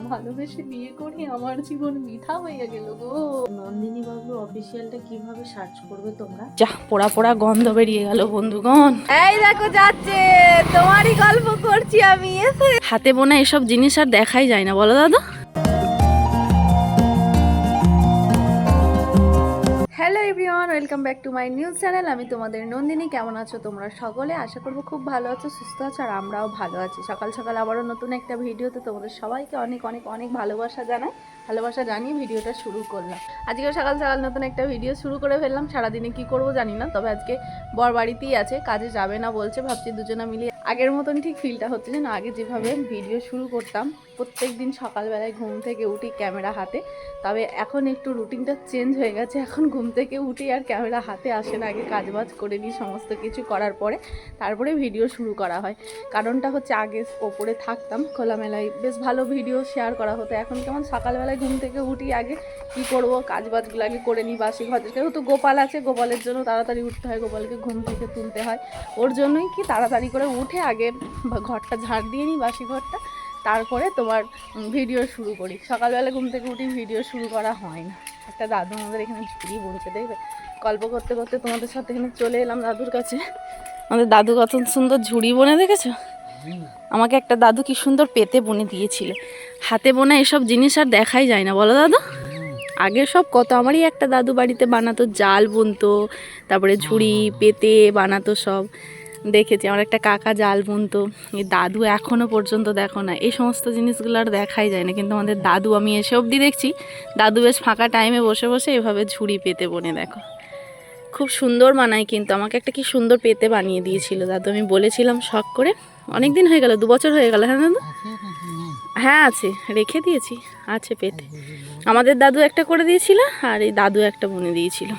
ভালোবেসে বিয়ে করে আমার জীবন মিঠা হইয়া গেল গো। নন্দিনী বাবু অফিসিয়ালটা কীভাবে সার্চ করবে তোমরা? যা পোড়া পোড়া গন্ধ বেরিয়ে গেল বন্ধুগণ। এই দেখো যাচ্ছে। তোমারই গল্প করছি আমি এসে হাতে বোনা এসব জিনিস আর দেখাই যায় না বলো দাদা। Welcome back to my news channel আমি তোমাদের নন্দিনী, কেমন আছো তোমরা সকলে? আশা করব খুব ভালো আছো, সুস্থ আছো, আর আমরাও ভালো আছি। সকাল সকাল আবারও নতুন একটা ভিডিওতে তোমাদের সবাইকে অনেক অনেক অনেক ভালোবাসা জানাই। ভালোবাসা জানিয়ে ভিডিওটা শুরু করলাম। আজকেও সকাল সকাল নতুন একটা ভিডিও শুরু করে ফেললাম। সারাদিনে কি করব জানি না, তবে আজকে বর বাড়িতেই আছে, কাজে যাবে না বলছে, ভাবছি দুজনা মিলিয়ে আগের মতন ঠিক ফিলটা হচ্ছে যেন আগে যেভাবে ভিডিও শুরু করতাম প্রত্যেক দিন সকালবেলায় ঘুম থেকে উঠি ক্যামেরা হাতে, তবে এখন একটু রুটিনটা চেঞ্জ হয়ে গেছে। এখন ঘুম থেকে উঠি আর ক্যামেরা হাতে আসে না, আগে কাজবাজ করে নিই, সমস্ত কিছু করার পরে তারপরে ভিডিও শুরু করা হয়। কারণটা হচ্ছে আগে ওপরে থাকতাম, খোলামেলায় বেশ ভালো ভিডিও শেয়ার করা হতো। এখন কেমন সকালবেলায় ঘুম থেকে উঠি আগে। কি করব? কাজ বাজগুলো আগে করে নিই বাসি ঘর। যেহেতু গোপাল আছে, গোপালের জন্য তাড়াতাড়ি উঠতে হয়, গোপালকে ঘুম থেকে তুলতে হয়। ওর জন্যই কি তাড়াতাড়ি করে উঠে আগে ঘরটা ঝাড় দিয়ে নিই বাসি ঘরটা। তারপরে তোমার ভিডিও শুরু করি। সকালবেলা ঘুম থেকে উঠি, ভিডিও শুরু করা হয় না। একটা দাদু আমাদের এখানে ঝুড়ি বলছে দেখবে? গল্প করতে করতে তোমাদের সাথে এখানে চলে এলাম দাদুর কাছে। আমাদের দাদু কত সুন্দর ঝুড়ি বনে দেখেছ? আমাকে একটা দাদু কি সুন্দর পেতে বনে দিয়েছিল। হাতে বোনা এসব জিনিস আর দেখাই যায় না, বলো দাদু? আগে সব কত, আমারই একটা দাদু বাড়িতে বানাতো, জাল বুনতো, তারপরে ঝুড়ি, পেতে বানাতো সব। দেখেছি, আমার একটা কাকা জাল বুনতো। এই দাদু এখনও পর্যন্ত দেখো না। এই সমস্ত জিনিসগুলো আর দেখাই যায় না, কিন্তু আমাদের দাদু আমি এসে অবধি দেখছি। দাদু বেশ ফাঁকা টাইমে বসে বসে এভাবে ঝুড়ি, পেতে বনে দেখো। খুব সুন্দর বানায় কিন্তু, আমাকে একটা কি সুন্দর পেতে বানিয়ে দিয়েছিল। দাদু, আমি বলেছিলাম শখ করে। অনেক দিন হয়ে গেল দু বছর হয়ে গেল হ্যাঁ দাদু? হ্যাঁ আছে রেখে দিয়েছি আছে পেতে। আমাদের দাদু একটা করে দিয়েছিল আর এই দাদু একটা বনে দিয়েছিল।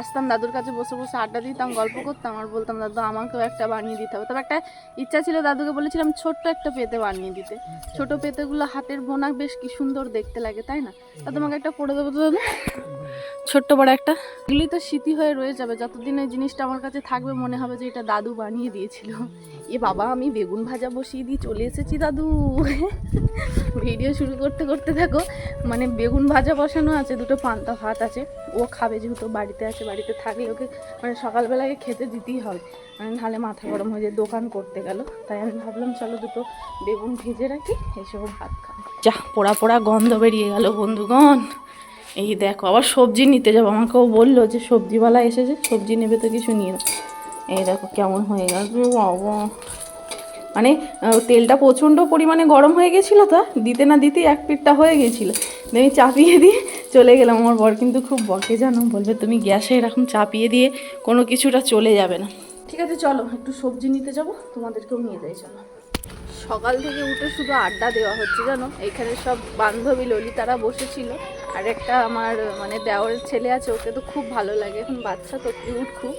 আসতাম দাদুর কাছে বসে বসে আড্ডা দিতাম গল্প করতাম আর বলতাম দাদু আমাকেও একটা বানিয়ে দিতে হবে। তবে একটা ইচ্ছা ছিল দাদুকে বলেছিলাম ছোট্ট একটা পেতে বানিয়ে দিতে। ছোট পেতেগুলো হাতের বোনা বেশ কি সুন্দর দেখতে লাগে তাই না? তা তোমাকে একটা করে দেবো তো দাদু? ছোট্ট বড় একটা? এগুলি তো স্মৃতি হয়ে রয়ে যাবে যতদিন ওই জিনিসটা আমার কাছে থাকবে মনে হবে যে এটা দাদু বানিয়ে দিয়েছিল। এ বাবা, আমি বেগুন ভাজা বসিয়ে দিয়ে চলে এসেছি দাদু। ভিডিও শুরু করতে করতে থাকো মানে বেগুন ভাজা বসানো আছে, দুটো পান্তা ভাত আছে, ও খাবে যেহেতু বাড়িতে আছে, বাড়িতে থাকলে ওকে মানে সকালবেলাকে খেতে দিতেই হবে। মানে নাহলে মাথা গরম হয়ে যায়, দোকান করতে গেল। তাই আমি ভাবলাম, চলো দুটো বেগুন ভেজে রাখি এসব ভাত খাব। যা, পোড়া পোড়া গন্ধ বেরিয়ে গেল বন্ধুগণ। এই দেখো, আবার সবজি নিতে যাব। আমাকেও বলল যে সবজিওয়ালা এসেছে, সবজি নেবে তো কিছু নিয়ে এই দেখো কেমন হয়ে গেল বাবা। মানে তেলটা প্রচণ্ড পরিমাণে গরম হয়ে গেছিল তো, দিতে না দিতেই এক পিঠটা হয়ে গেছিল। আমি চাপিয়ে দিয়ে চলে গেলাম। আমার বর কিন্তু খুব বকে জানো বলবে, তুমি গ্যাসে এরকম চাপিয়ে দিয়ে কোনো কিছুটা চলে যাবে না। ঠিক আছে, চলো, একটু সবজি নিতে যাব, তোমাদেরকেও নিয়ে যাই, চলো। সকাল থেকে উঠে শুধু আড্ডা দেওয়া হচ্ছে, জানো? এখানে সব বান্ধবী ললিতারা বসেছিল। আর একটা আমার মানে দেওরের ছেলে আছে ওকে তো খুব ভালো লাগে। এখন বাচ্চা তো কিউট খুব।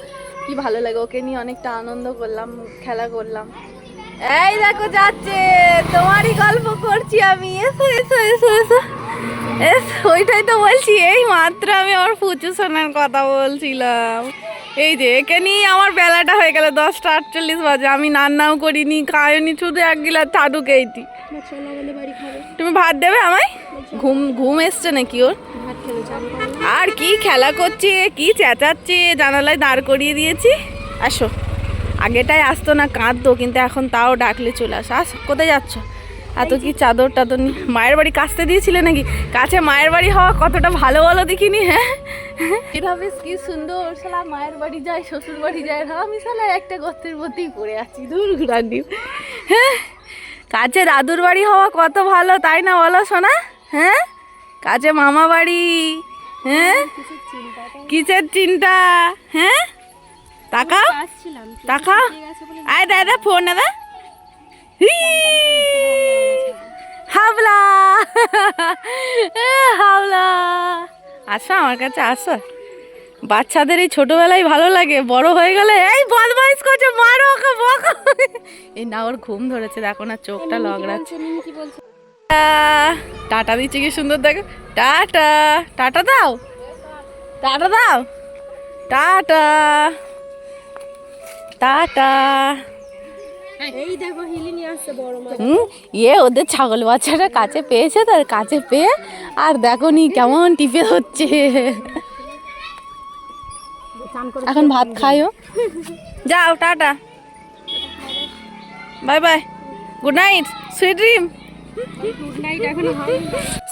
কি ভালো লাগে ওকে নিয়ে অনেকটা আনন্দ করলাম খেলা করলাম। এই দেখো যাচ্ছে তোমারই গল্প করছি আমি। এসো এসো এসো এসো। এস ওইটাই তো বলছি এই মাত্র আমি আমার ফুচু সোনার কথা বলছিলাম। এই যে একে নিয়ে আমার বেলাটা হয়ে গেল দশটা আটচল্লিশ বাজে। আমি রান্নাও করিনি খাইনি শুধু এক গিলাস চাটু খেয়েছি। তুমি ভাত দেবে আমায়? ঘুম ঘুম এসছে নাকি ওর? আর কি খেলা করছে কি চেঁচাচ্ছে জানালায় দাঁড় করিয়ে দিয়েছি। আসো। আগেটাই আসতো না কাঁদতো কিন্তু এখন তাও ডাকলে চলে আসো। আস কোথায় যাচ্ছ? এত কি চাদর টাদর নিয়ে মায়ের বাড়ি কাচতে দিয়েছিলে নাকি? কাছে মায়ের বাড়ি হওয়া কতটা ভালো বলো দেখিনি হ্যাঁ? এটা বেশ কি সুন্দর শালা মায়ের বাড়ি যায় শ্বশুর বাড়ি যায় আমি শালা একটা গর্তের মধ্যেই পড়ে আছি দূর ঘুরানি হ্যাঁ কাছে দাদুর বাড়ি হওয়া কত ভালো তাই না বলো সোনা? হ্যাঁ? কাছে মামা বাড়ি। হ্যাঁ? কিসের চিন্তা? হ্যাঁ? টাকা? টাকা? আয় দাদা ফোন দাদা হাবলা। হাবলা। আসো আমার কাছে আসো। বাচ্চাদের এই ছোটবেলায় ভালো লাগে বড় হয়ে গেলে এই বদমাইশ করছে মারো ওকে বকো এই না ওর ঘুম ধরেছে দেখো না চোখটা লগড়াচ্ছে টাটা। দিচ্ছে কি সুন্দর দেখো। টাটা। টাটা দাও। টাটা দাও। টাটা। টাটা। এই দেখো হিলি নিয়ে আসছে বড় মাছ। হুম? ইয়ে ওদের ছাগল বাচ্চাটা কাছে পেয়েছে তার কাছে পেয়ে আর দেখো নি কেমন টিপে হচ্ছে। এখন ভাত খাইও। যাও tata. Bye bye. Good night sweet dream.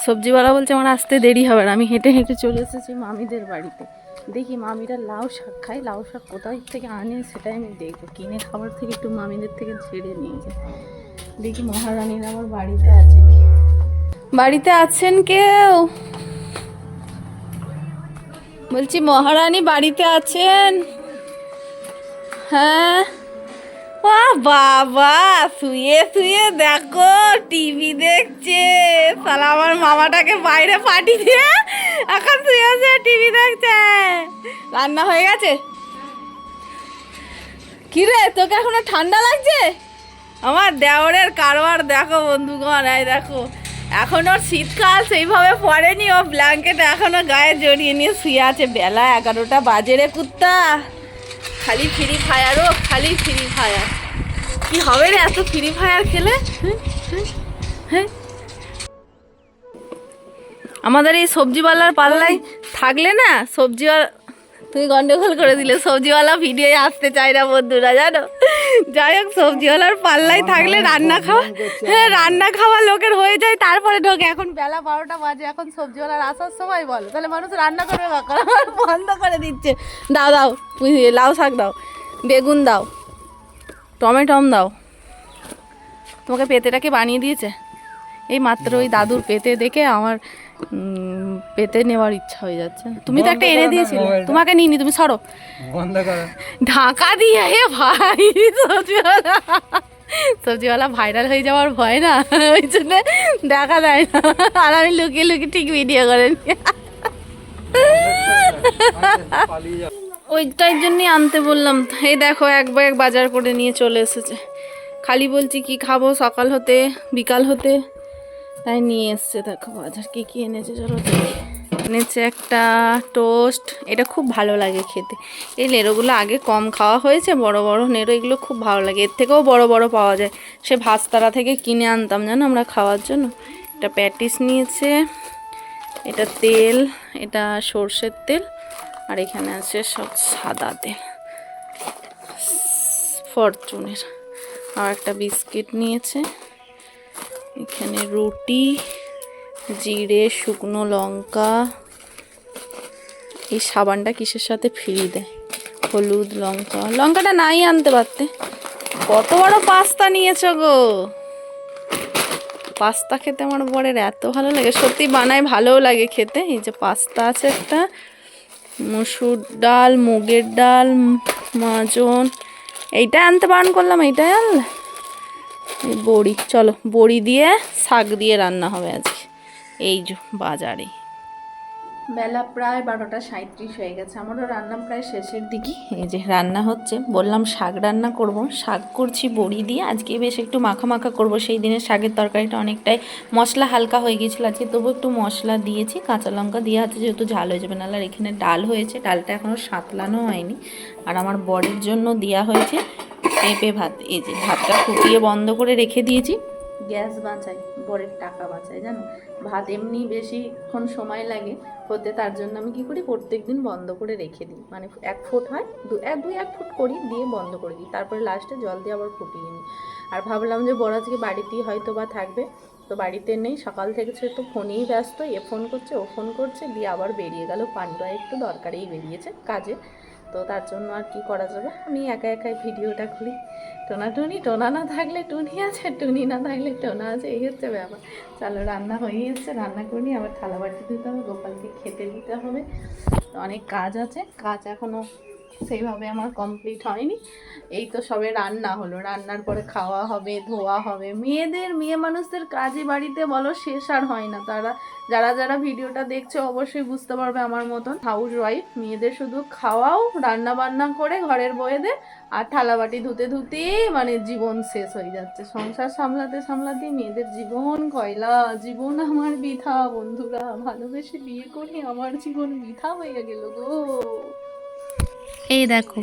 সবজিওয়ালা বলছে, আমার আসতে দেরি হবে আমি হেঁটে হেঁটে চলে এসেছি মামিদের বাড়িতে। দেখি মামিরা লাউ শাক খায়। লাউ শাক কোথায় থেকে আনে সেটাই আমি দেখব। কিনে খাবার থেকে একটু মামিদের থেকে ছেড়ে নিয়ে যাই। দেখি মহারানীর আমার বাড়িতে আছে বাড়িতে আছেন কেউ? বলছি, মহারানী বাড়িতে আছেন? হ্যাঁ? ও বাবা, শুয়ে শুয়ে দেখো টিভি দেখছে। সালা আমার মামাটাকে বাইরে পাঠিয়ে দিয়ে এখন শুয়ে শুয়ে টিভি দেখছে। রান্না হয়ে গেছে? কি রে তোকে এখনও ঠান্ডা লাগছে? আমার দেওরের কারবার দেখো, বন্ধুগণ, এই দেখো। এখন ওর শীতকাল, সেইভাবে পড়েনি। ও ব্ল্যাঙ্কেট এখনও গায়ে জড়িয়ে নিয়ে শুয়ে আছে। বেলা এগারোটা বাজে রে কুত্তা। খালি ফ্রি ফায়ার, ও খালি ফ্রি ফায়ার। কি হবে রে এত ফ্রি ফায়ার খেলে? আমাদের এই সবজিওয়ালার পাল্লায় থাকলে না সবজিওয়ালা তুমি গন্ডগোল করে দিলে, সবজিওয়ালা ভিডিও আসতে চাই না বন্ধুরা, জানো? যাই হোক সবজিওয়ালার পাল্লাই থাকলে রান্না খাওয়া হ্যাঁ রান্না খাওয়া লোকের হয়ে যায় তারপরে ঢোকে। এখন বেলা বারোটা বাজে এখন সবজিওয়ালার আসার সময় বলো। তাহলে মানুষ রান্না করবে বন্ধ করে দিচ্ছে। দাও দাও লাউ শাক দাও বেগুন দাও টমেটম দাও। তোমাকে পেতেটাকে বানিয়ে দিয়েছে? এই মাত্র ওই দাদুর পেতে দেখে আমার পেতে নেওয়ার ইচ্ছা হয়ে যাচ্ছে। তুমি তো একটা এনে দিয়েছিলে। তোমাকে নিইনি তুমি সরো। বন্ধ করো। ঢাকা দিয়ে হে ভাই সবজিওয়ালা। সবজিওয়ালা ভাইরাল হয়ে যাওয়ার ভয় না? ওই জন্য দেখা যায় না। আর আমি লুকিয়ে লুকিয়ে ঠিক ভিডিও করে নিই ওইটার জন্যই আনতে বললাম। এই দেখো এক ব্যাগ বাজার করে নিয়ে চলে এসেছে। খালি বলছি কি খাব? সকাল হতে বিকাল হতে? তাই নিয়ে এসছে, দেখো, বাজার কি কি এনেছে চলো এনেছে একটা টোস্ট, এটা খুব ভালো লাগে খেতে। এই নেড়োগুলো আগে কম খাওয়া হয়েছে, বড় বড় নেড়ো এগুলো খুব ভালো লাগে, এর থেকেও বড় বড় পাওয়া যায়। সে ভাস্তারা থেকে কিনে আনতাম জানো আমরা খাওয়ার জন্য। এটা প্যাটিস নিয়েছে, এটা তেল, এটা সর্ষের তেল, আর এখানে আছে সব সাদা তেল। ফরচুনের। আর একটা বিস্কিট নিয়েছে। এখানে রুটি, জিরে, শুকনো লঙ্কা। এই সাবানটা কিসের সাথে ফ্রি দেয়? হলুদ, লঙ্কা। লঙ্কাটা নাই আনতে পারতে। কত বড় পাস্তা নিয়েছো গো? পাস্তা খেতে আমার বরের এত ভালো লাগে। সত্যি বানায় ভালোও লাগে খেতে। এই যে পাস্তা আছে একটা। মসুর ডাল, মুগের ডাল, মাজন। এইটা আনতে বারণ করলাম, এইটাই আনলে? বড়ি, চলো, বড়ি দিয়ে শাক দিয়ে রান্না হবে আজকে। এই বাজারে। বেলা প্রায় বারোটা সাঁত্রিশ হয়ে গেছে। আমারও রান্না প্রায় শেষের দিকে। এই যে রান্না হচ্ছে, বললাম শাক রান্না করব। শাক করছি, বড়ি দিয়ে। আজকে বেশ একটু মাখা মাখা করব। সেই দিনের শাকের তরকারিটা অনেকটাই মশলা হালকা হয়ে গিয়েছিল। আজকে তবু একটু মশলা দিয়েছি। কাঁচা লঙ্কা দিয়ে আছে যেহেতু ঝাল হয়ে যাবে, নাহলে এখানে ডাল হয়েছে। ডালটা এখনও সাতলানো হয়নি। আর আমার বরের জন্য দেওয়া হয়েছে পেঁপে ভাত, এই যে ভাতটা ফুটিয়ে বন্ধ করে রেখে দিয়েছি। গ্যাস বাঁচাই, বরের টাকা বাঁচাই, জানো? ভাত এমনি বেশিক্ষণ সময় লাগে, হতে তার জন্য আমি কি করি? প্রত্যেক দিন বন্ধ করে রেখে দিই। মানে এক ফুট হয়, দু, এক, দুই, এক ফুট করি, দিয়ে বন্ধ করে দিই। তারপরে লাস্টে জল দিয়ে আবার ফুটিয়ে নিই। আর ভাবলাম যে বড় আজকে বাড়িতেই হয়তো বা থাকবে, তো বাড়িতে নেই। সকাল থেকে সে তো ফোনেই ব্যস্ত, এ ফোন করছে, ও ফোন করছে, দিয়ে আবার বেরিয়ে গেল। পান্ডুয়া একটু দরকারেই বেরিয়েছে কাজে। তো তার জন্য আর কি করা যাবে? আমি একা একাই ভিডিওটা করি। টোনা টুনি, টোনা না থাকলে টুনি আছে, টুনি না থাকলে টোনা আছে, এই হচ্ছে ব্যাপার। চলো, রান্না হয়ে এসছে, রান্না করি আবার থালা বাটি দিতে হবে, গোপালকে খেতে দিতে হবে। অনেক কাজ আছে, কাজ এখনও সেইভাবে আমার কমপ্লিট হয়নি। এই তো সবে রান্না হলো। রান্নার পরে খাওয়া হবে, ধোয়া হবে। মেয়েদের, মেয়ে মানুষদের কাজে বাড়িতে বলো, শেষ আর হয় না। তারা, যারা যারা ভিডিওটা দেখছে অবশ্যই বুঝতে পারবে আমার মতন। হাউস ওয়াইফ মেয়েদের শুধু খাওয়াও রান্না বান্না করে ঘরের বয়েদের আর থালাবাটি ধুতে ধুতে মানে জীবন শেষ হয়ে যাচ্ছে। সংসার সামলাতে সামলাতে মেয়েদের জীবন কয়লা। জীবন আমার বৃথা। বন্ধুরা, ভালোবেসে বিয়ে করে আমার জীবন বৃথা হয়ে গেল গো। এই দেখো,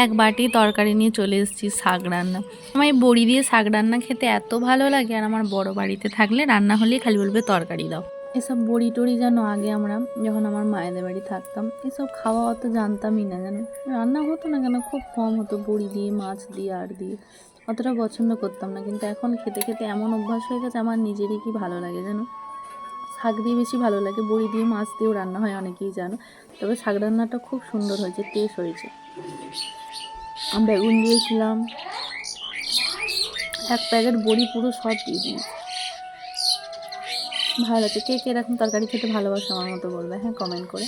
এক বাটি তরকারি নিয়ে চলে এসেছি শাক রান্না। আমার এই বড়ি দিয়ে শাক রান্না খেতে এত ভালো লাগে, আর আমার বড় বাড়িতে থাকলে রান্না হলেই খালি বলবে তরকারি দাও। এসব বড়ি টড়ি যেন আগে আমরা যখন আমার মায়েদের বাড়ি থাকতাম, এসব খাওয়া অত জানতামই না জানো? রান্না হতো না কেন? খুব কম হতো বড়ি দিয়ে, মাছ দিয়ে, আর দিয়ে। অতটা পছন্দ করতাম না, কিন্তু এখন খেতে খেতে এমন অভ্যাস হয়ে গেছে, আমার নিজেরই কি ভালো লাগে জানো? শাক দিয়ে বেশি ভালো লাগে, বড়ি দিয়ে, মাছ দিয়েও রান্না হয়, অনেকেই জানো। তবে শাক রান্নাটা খুব সুন্দর হয়েছে টেস্ট হয়েছে। বেগুন দিয়েছিলাম। এক প্যাকেট বড়ি পুরো সব দিয়ে দিয়েছি। ভালো লাগছে। কে কে এরকম তরকারি খেতে ভালোবাসে আমার মতো বলবে? হ্যাঁ কমেন্ট করে।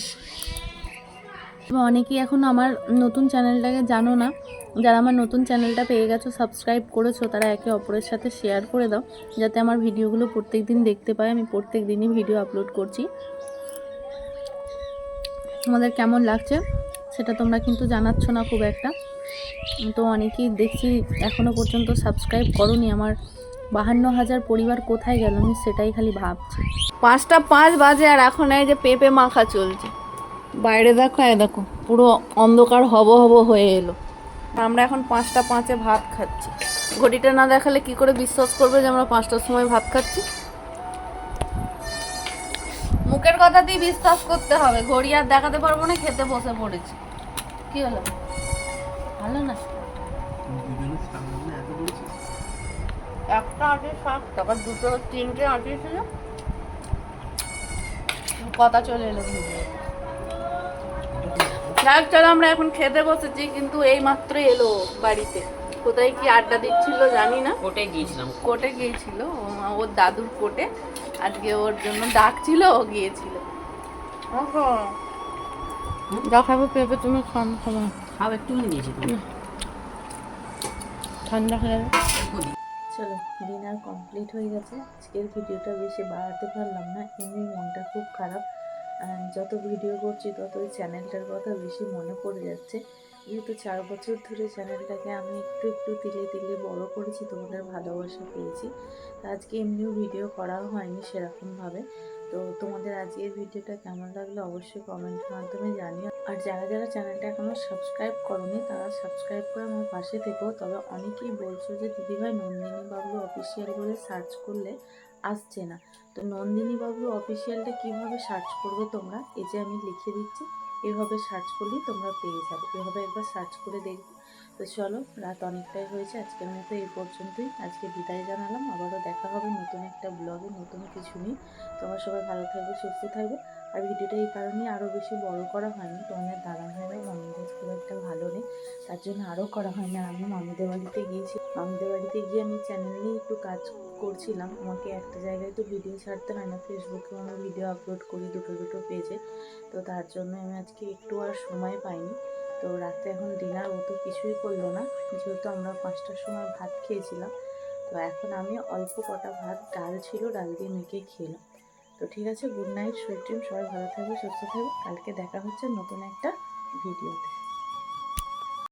অনেকেই এখন আমার নতুন চ্যানেলটাকে জানো না। যারা আমার নতুন চ্যানেলটা পেয়ে গেছো সাবস্ক্রাইব করেছ, তারা একে অপরের সাথে শেয়ার করে দাও, যাতে আমার ভিডিওগুলো প্রত্যেক দিন দেখতে পাই। আমি প্রত্যেক দিনই ভিডিও আপলোড করছি। তোমাদের কেমন লাগছে? সেটা তোমরা কিন্তু জানাচ্ছ না খুব একটা। তো অনেকেই দেখছি এখনও পর্যন্ত সাবস্ক্রাইব করনি। আমার বাহান্ন হাজার পরিবার কোথায় গেল আমি সেটাই খালি ভাবছি। পাঁচটা পাঁচ বাজে আর এখন এই যে পেঁপে মাখা চলছে। বাইরে দেখো এ দেখো, পুরো অন্ধকার হব হব হয়ে এলো। আমরা এখন পাঁচটা পাঁচে ভাত খাচ্ছি। ঘড়িটা না দেখালে কি করে বিশ্বাস করবে যে আমরা পাঁচটার সময় ভাত খাচ্ছি? মুখের কথাতেই বিশ্বাস করতে হবে। ঘড়ি আর দেখাতে পারব না, খেতে বসে পড়েছি। কি হলো? ভালো না? একটা আটি শাক তারপর দুটো তিনটে আটি ছিল কথা চলে এলো যাক চলো আমরা এখন খেতে বসেছি কিন্তু এই মাত্র এলো বাড়িতে। কোথায় কি আড্ডা দিচ্ছিল জানি না। কোটে গিয়েছিলাম। কোর্টে গিয়েছিল ও- ওর দাদুর কোর্টে। আজকে ওর জন্য ডাকছিল ও গিয়েছিল। যা খাবে পেঁপে তুমি খান খাবে। খাও একটু নিয়েছি ঠান্ডা হয়ে যাবে। চলো ডিনার কমপ্লিট হয়ে গেছে। আজকের ভিডিওটা বেশি বাড়াতে পারলাম না এমনি মনটা খুব খারাপ। যত ভিডিও করছি তত ওই চ্যানেলটার কথা বেশি মনে পড়ে যাচ্ছে। যেহেতু চার বছর ধরে চ্যানেলটাকে আমি একটু একটু তিলে তিলে বড় করেছি, তোমাদের ভালোবাসা পেয়েছি। আজকে এমনিও ভিডিও করাও হয়নি সেরকমভাবে। তো তোমাদের আজকের ভিডিওটা কেমন লাগল অবশ্যই কমেন্টের মাধ্যমে জানিও। আর যারা যারা চ্যানেলটা এখনও সাবস্ক্রাইব করনি, তারা সাবস্ক্রাইব করে আমার পাশে থেকেও তবে অনেকেই বলছো যে, দিদিভাই নন্দিনী বাবলু অফিসিয়াল বলে সার্চ করলে আসছে না। তো নন্দিনী বাবলু অফিসিয়ালটা কীভাবে সার্চ করবে তোমরা? এই যে আমি লিখে দিচ্ছি, এভাবে সার্চ করলেই তোমরা পেয়ে যাবে। এভাবে একবার সার্চ করে দেখবে। তো চলো, রাত অনেকটাই হয়েছে, আজকের মতো এই পর্যন্তই। আজকে বিদায় জানালাম, আবারও দেখা হবে নতুন একটা ব্লগে নতুন কিছু নিয়ে। তোমরা সবাই ভালো থাকবে, সুস্থ থাকবে। আর ভিডিওটা এই কারণে আরও বেশি বড় করা হয়নি। তোমাদের দাদা ভাই ভাই মামিদের খুব একটা ভালো নেই, তার জন্য আরও করা হয় না আমি মামিদের বাড়িতে গিয়েছি, মামিদের বাড়িতে গিয়ে আমি চ্যানেল নিয়ে একটু কাজ করছিলাম। আমাকে একটা জায়গায় তো ভিডিও ছাড়তে হয় না ফেসবুকে আমি ভিডিও আপলোড করি দুটো দুটো পেজে তো তার জন্য আমি আজকে একটু আর সময় পাইনি। তো রাতে এখন ডিনার ও তো কিছুই করল না। যেহেতু আমরা পাঁচটার সময় ভাত খেয়েছিলাম, তো এখন আমি অল্প কটা ভাত, ডাল ছিল, ডাল দিয়ে মেখে খেলাম। তো ঠিক আছে গুড নাইট সুইট ড্রিম সবাই ভালো থাকবে, সুস্থ থাকবে, কালকে দেখা হচ্ছে নতুন একটা ভিডিওতে